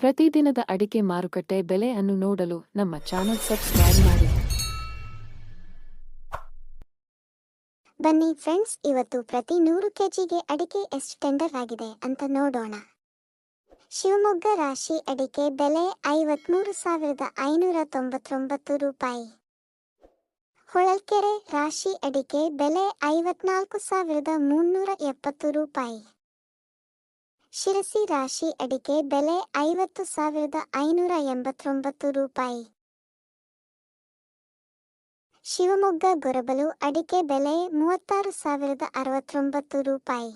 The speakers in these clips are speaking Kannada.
ಪ್ರತಿದಿನದ ಅಡಿಕೆ ಮಾರುಕಟ್ಟೆ ಬೆಲೆ ಅನ್ನು ನೋಡಲು ನಮ್ಮ ಚಾನೆಲ್ ಸಬ್ಸ್ಕ್ರೈಬ್ ಮಾಡಿ. ಬನ್ನಿ ಫ್ರೆಂಡ್ಸ್, ಇವತ್ತು ಪ್ರತಿ ನೂರು ಕೆಜಿಗೆ ಅಡಿಕೆ ಎಷ್ಟು ಟೆಂಡರ್ ಆಗಿದೆ ಅಂತ ನೋಡೋಣ. ಶಿವಮೊಗ್ಗ ರಾಶಿ ಅಡಿಕೆ ಬೆಲೆ ಐವತ್ಮೂರು ಸಾವಿರದ ಐನೂರ ತೊಂಬತ್ತೊಂಬತ್ತು ರೂಪಾಯಿ. ಹೊಳಲ್ಕೆರೆ ರಾಶಿ ಅಡಿಕೆ ಬೆಲೆ ಐವತ್ನಾಲ್ಕು ಸಾವಿರದ ಮುನ್ನೂರ ಎಪ್ಪತ್ತು ರೂಪಾಯಿ. ಶಿರಸಿ ರಾಶಿ ಅಡಿಕೆ ಬೆಲೆ ಐವತ್ತು ಸಾವಿರದ ಐನೂರ ಎಂಬತ್ತೊಂಬತ್ತು ರೂಪಾಯಿ. ಶಿವಮೊಗ್ಗ ಗೊರಬಲು ಅಡಿಕೆ ಬೆಲೆ ಮೂವತ್ತಾರು ಸಾವಿರದ ಅರವತ್ತೊಂಬತ್ತು ರೂಪಾಯಿ.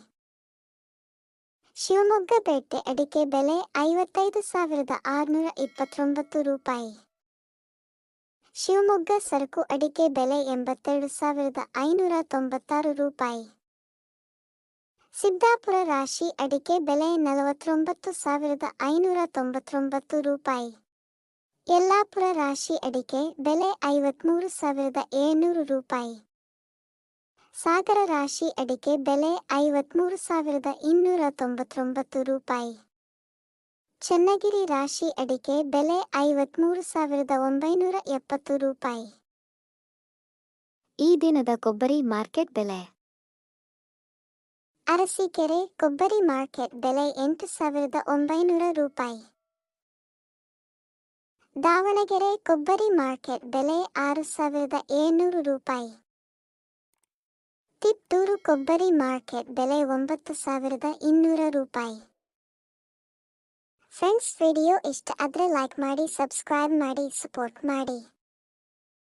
ಶಿವಮೊಗ್ಗ ಬೇಟೆ ಅಡಿಕೆ ಬೆಲೆ ಐವತ್ತೈದು ಸಾವಿರದ ಆರುನೂರ ಇಪ್ಪತ್ತೊಂಬತ್ತು ರೂಪಾಯಿ. ಶಿವಮೊಗ್ಗ ಸರಕು ಅಡಿಕೆ ಬೆಲೆ ಎಂಬತ್ತೆರಡು ಸಾವಿರದ ಐನೂರ ತೊಂಬತ್ತಾರು ರೂಪಾಯಿ. ಸಿದ್ದಾಪುರ ರಾಶಿ ಅಡಿಕೆ ಬೆಲೆ ನಲವತ್ತೊಂಬತ್ತು ಸಾವಿರದ ಐನೂರ ತೊಂಬತ್ತೊಂಬತ್ತು ರೂಪಾಯಿ. ಯಲ್ಲಾಪುರ ರಾಶಿ ಅಡಿಕೆ ಬೆಲೆ ಐವತ್ಮೂರು ಸಾವಿರದ ಏಳ್ನೂರು ರೂಪಾಯಿ. ಸಾಗರ ರಾಶಿ ಅಡಿಕೆ ಬೆಲೆ ಐವತ್ಮೂರು ಸಾವಿರದ ಇನ್ನೂರ ತೊಂಬತ್ತೊಂಬತ್ತು ರೂಪಾಯಿ. ಚನ್ನಗಿರಿ ರಾಶಿ ಅಡಿಕೆ ಬೆಲೆ ಐವತ್ಮೂರು ಸಾವಿರದ ಒಂಬೈನೂರ ಎಪ್ಪತ್ತು ರೂಪಾಯಿ. ಈ ದಿನದ ಕೊಬ್ಬರಿ ಮಾರ್ಕೆಟ್ ಬೆಲೆ. ಅರಸೀಕೆರೆ ಕೊಬ್ಬರಿ ಮಾರ್ಕೆಟ್ ಬೆಲೆ ಎಂಟು ಸಾವಿರದ ಒಂಬೈನೂರ ರೂಪಾಯಿ. ದಾವಣಗೆರೆ ಕೊಬ್ಬರಿ ಮಾರ್ಕೆಟ್ ಬೆಲೆ ಆರು ಸಾವಿರದ ಏಳ್ನೂರು ರೂಪಾಯಿ. ತಿಪ್ಟೂರು ಕೊಬ್ಬರಿ ಮಾರ್ಕೆಟ್ ಬೆಲೆ ಒಂಬತ್ತು ಸಾವಿರದ ಇನ್ನೂರ ರೂಪಾಯಿ. ಫ್ರೆಂಡ್ಸ್, ವಿಡಿಯೋ ಇಷ್ಟ ಆದರೆ ಲೈಕ್ ಮಾಡಿ ಸಬ್ಸ್ಕ್ರೈಬ್ ಮಾಡಿ ಸಪೋರ್ಟ್ ಮಾಡಿ.